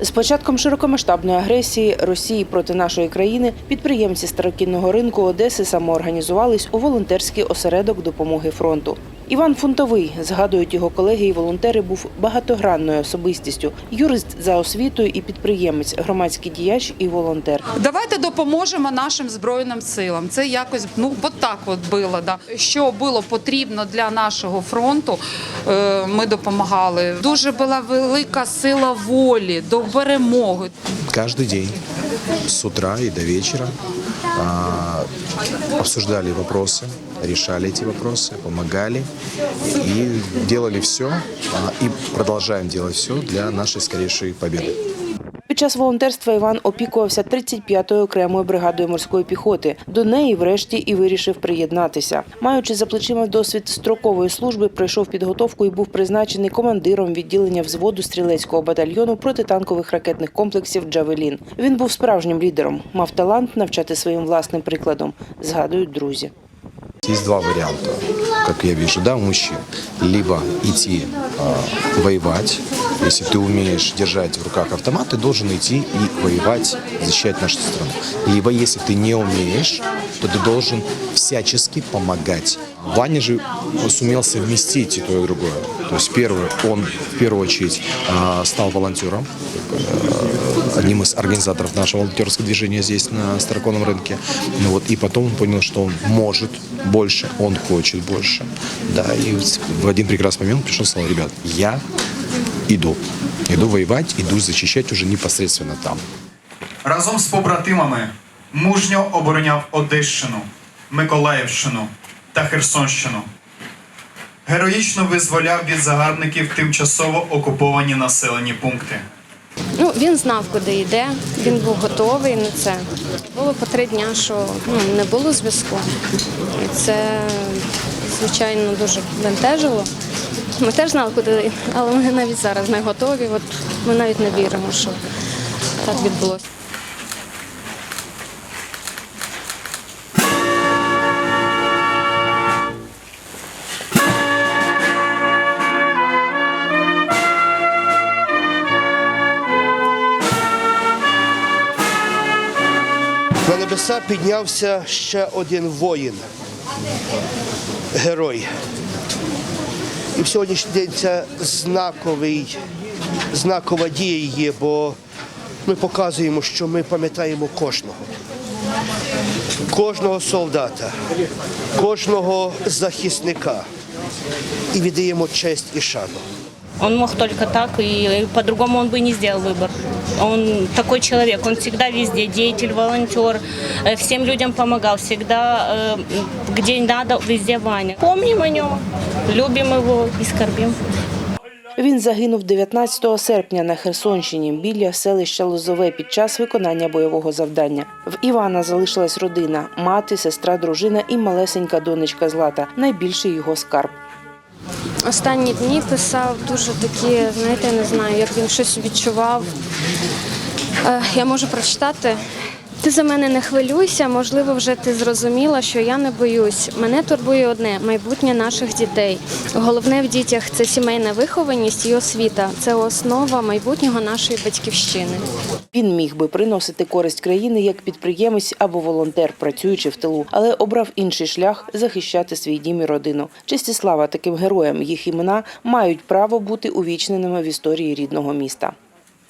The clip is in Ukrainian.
З початком широкомасштабної агресії Росії проти нашої країни підприємці старокінного ринку Одеси самоорганізувались у волонтерський осередок допомоги фронту. Іван Фунтовий, згадують його колеги і волонтери, був багатогранною особистістю, юрист за освітою і підприємець, громадський діяч і волонтер. Давайте допоможемо нашим збройним силам. Це якось ну от так от було. Да. Що було потрібно для нашого фронту, е, ми допомагали. Дуже була велика сила волі до перемоги. каждый день с утра и до вечера а, обсуждали вопросы, решали эти вопросы, помогали и делали все и продолжаем делать все для нашей скорейшей победы. Під час волонтерства Іван опікувався 35-ю окремою бригадою морської піхоти. До неї, врешті, і вирішив приєднатися. Маючи за плечима досвід строкової служби, пройшов підготовку і був призначений командиром відділення взводу стрілецького батальйону протитанкових ракетних комплексів Джавелін. Він був справжнім лідером, мав талант навчати своїм власним прикладом. Згадують друзі. Есть два варианта, как я вижу, да, у мужчин. Либо идти а, воевать, если ты умеешь держать в руках автомат, ты должен идти и воевать, защищать нашу страну. Либо если ты не умеешь, то ты должен всячески помогать. Ваня же сумел совместить и то, и другое. То есть первый, он в первую очередь а, стал волонтером, э, одним из организаторов нашего волонтерского движения здесь на Староконном рынке. Ну вот, и потом он понял, что он может больше, он хочет больше. Да, и вот в один прекрасный момент пришел и сказал, ребят, я иду. Иду воевать, иду защищать уже непосредственно там. разом з побратимами мужньо обороняв Одещину, Миколаївщину та Херсонщину. Героїчно визволяв від загарбників тимчасово окуповані населені пункти. Ну, він знав, куди йде, він був готовий на це. Було по три дня, що ну, не було зв'язку. І це, звичайно, дуже бентежило. Ми теж знали, куди, але ми навіть зараз не готові. От ми навіть не віримо, що так відбулося. На небеса піднявся ще один воїн, герой. І в сьогоднішній день це знаковий, знакова дія є, бо ми показуємо, що ми пам'ятаємо кожного. Кожного солдата, кожного захисника і віддаємо честь і шану. Он мог только так, и по-другому он бы не сделал выбор. Он такой человек, он всегда везде, деятель, волонтер, э, всем людям помогал, всегда, э, где надо, везде Ваня. Помним о нем, любим его и скорбим. Він загинув 19 серпня на Херсонщині біля селища Лозове під час виконання бойового завдання. В Івана залишилась родина, мати, сестра, дружина і малесенька донечка Злата, найбільший його скарб. Останні дні писав дуже такі, знаєте, я не знаю, як він щось відчував. Е, Я можу прочитати. Ти за мене не хвилюйся, можливо, вже ти зрозуміла, що я не боюсь. Мене турбує одне майбутнє наших дітей. Головне в дітях це сімейна вихованість і освіта. Це основа майбутнього нашої батьківщини. Він міг би приносити користь країни як підприємець або волонтер, працюючи в тилу, але обрав інший шлях захищати свій дім і родину. Честь слава таким героям. Їх імена мають право бути увічненими в історії рідного міста.